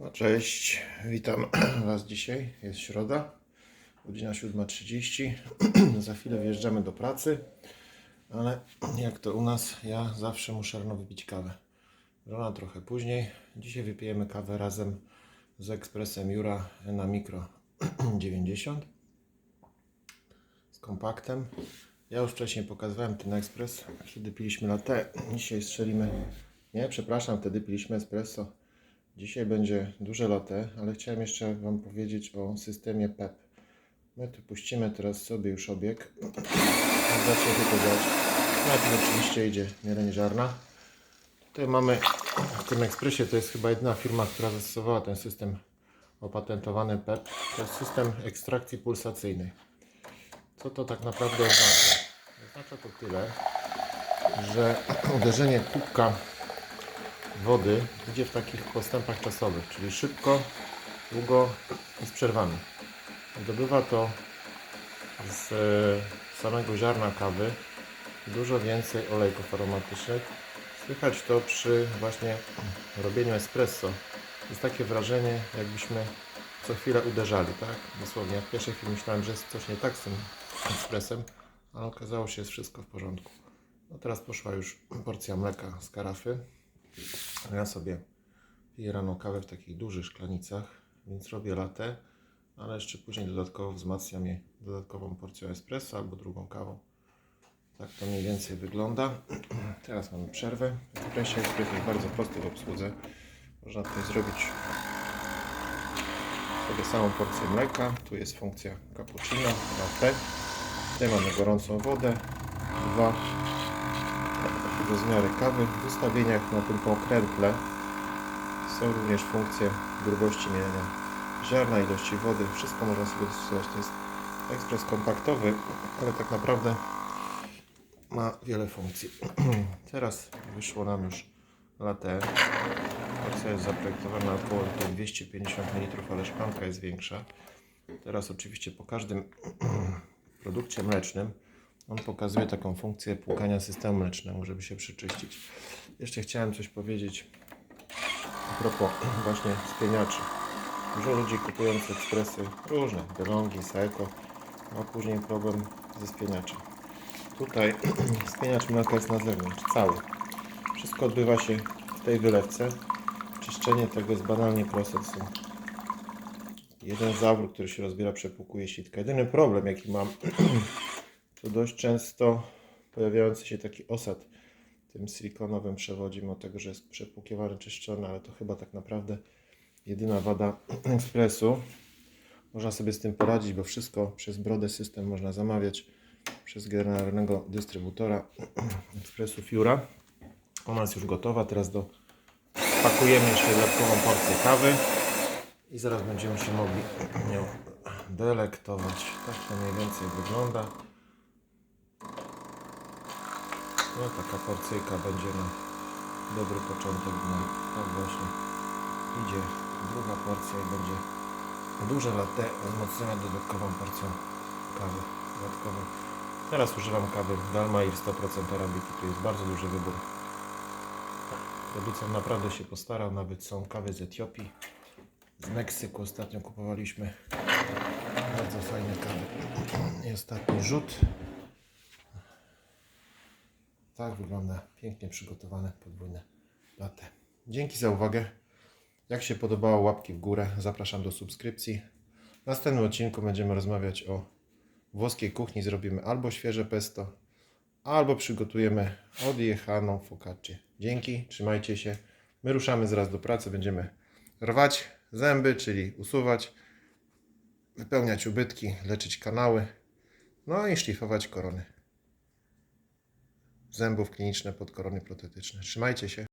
No cześć, witam Was dzisiaj. Jest środa, godzina 7.30. Za chwilę wjeżdżamy do pracy, ale jak to u nas, ja zawsze muszę rano wypić kawę. Żona trochę później. Dzisiaj wypijemy kawę razem z ekspresem Jura na Mikro 90 z kompaktem. Ja już wcześniej pokazywałem ten ekspres, kiedy piliśmy latte. Dzisiaj strzelimy. Nie, przepraszam, wtedy piliśmy espresso. Dzisiaj będzie duże latte, ale chciałem jeszcze Wam powiedzieć o systemie PEP. My tu puścimy teraz sobie już obieg. Zacznie się to dziać. Najpierw oczywiście idzie mielenie ziarna. Tutaj mamy w tym ekspresie, to jest chyba jedyna firma, która zastosowała ten system opatentowany PEP. To jest system ekstrakcji pulsacyjnej. Co to tak naprawdę oznacza? Oznacza to tyle, że uderzenie kubka wody idzie w takich postępach czasowych, czyli szybko, długo i z przerwami. Zdobywa to z e, samego ziarna kawy dużo więcej olejków aromatycznych. Słychać to przy właśnie robieniu espresso. Jest takie wrażenie, jakbyśmy co chwilę uderzali, tak? Dosłownie. W pierwszej chwili myślałem, że jest coś nie tak z tym espresem, ale okazało się, że jest wszystko w porządku. No teraz poszła już porcja mleka z karafy. Ja sobie piję rano kawę w takich dużych szklanicach, więc robię latę, ale jeszcze później dodatkowo wzmacniam je dodatkową porcją espresso albo drugą kawą. Tak to mniej więcej wygląda. Teraz mamy przerwę. Ekspresie ekspres jest bardzo prosty w obsłudze. Można tutaj zrobić sobie samą porcję mleka. Tu jest funkcja cappuccino, latte. Tutaj mamy gorącą wodę. Dwa rozmiary kawy. W ustawieniach na tym pokrętle są również funkcje grubości mielenia ziarna, ilości wody. Wszystko można sobie dostosować. To jest ekspres kompaktowy, ale tak naprawdę ma wiele funkcji. Teraz wyszło nam już latte. Porcja jest zaprojektowana na około 250 ml, ale szklanka jest większa. Teraz oczywiście po każdym produkcie mlecznym on pokazuje taką funkcję płukania systemu mlecznego, żeby się przeczyścić. Jeszcze chciałem coś powiedzieć a propos właśnie spieniaczy. Dużo ludzi kupując ekspresy różne, DeLonghi, Seiko, ma później problem ze spieniaczem. Tutaj spieniacz mleka jest na zewnątrz, cały. Wszystko odbywa się w tej wylewce. Czyszczenie tego jest banalnie są jeden zawór, który się rozbiera, przepłukuje sitkę. Jedyny problem, jaki mam, to dość często pojawiający się taki osad w tym silikonowym przewodzie, mimo tego, że jest przepłukiwany, czyszczony, ale to chyba tak naprawdę jedyna wada ekspresu. Można sobie z tym poradzić, bo wszystko przez brodę system można zamawiać przez generalnego dystrybutora ekspresu Fiura. Ona jest już gotowa. Teraz do pakujemy jeszcze dodatkową porcję kawy i zaraz będziemy się mogli nią delektować. Tak to mniej więcej wygląda. No taka porcyjka będzie na dobry początek dnia. Tak właśnie idzie druga porcja i będzie duże latte wzmocnione dodatkową porcją kawy dodatkową. Teraz używam kawy Dalmair 100% arabiki. Tu jest bardzo duży wybór. Producent naprawdę się postarał. Nawet są kawy z Etiopii. Z Meksyku ostatnio kupowaliśmy. Bardzo fajne kawy. I ostatni rzut. Tak wygląda pięknie przygotowane podwójne latte. Dzięki za uwagę. Jak się podobało, łapki w górę. Zapraszam do subskrypcji. W następnym odcinku będziemy rozmawiać o włoskiej kuchni. Zrobimy albo świeże pesto, albo przygotujemy odjechaną focaccię. Dzięki, trzymajcie się. My ruszamy zaraz do pracy. Będziemy rwać zęby, czyli usuwać, wypełniać ubytki, leczyć kanały, no i szlifować korony zębów kliniczne pod korony protetyczne. Trzymajcie się.